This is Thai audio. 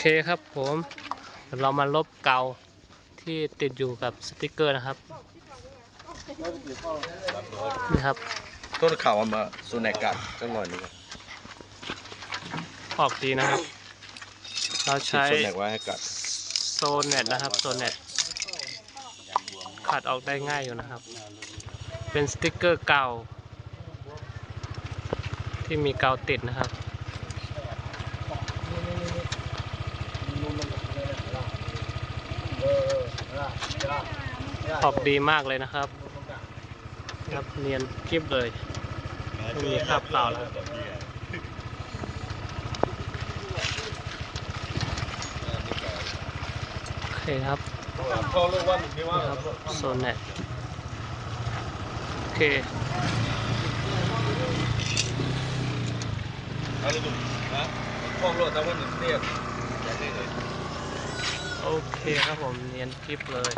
เคครับผมเดี๋ยวเรามาลบเกาที่ติดอยู่กับสติกเกอร์นะครับนี่ครับต้นข่าวมาสุนัขกัดจังหน่อยนึงครับออกดีนะครับ เราใช้สุนัขไว้ให้กัดโซนเน็ตนะครับโซนเน็ตขัดออกได้ง่ายอยู่นะครับ เป็นสติกเกอร์เก่า ที่มีเกาติดนะครับ ออกดีมากเลยนะครับครับเนียนกริบเลยไม่มีคราบเปล่าแล้วโอเคครับครับโซนเน็ตโอเคอะไรดูนะพ่อลูกแต่ว่าหนึ่งเรียก โอเคครับผมเนียนคลิปเลย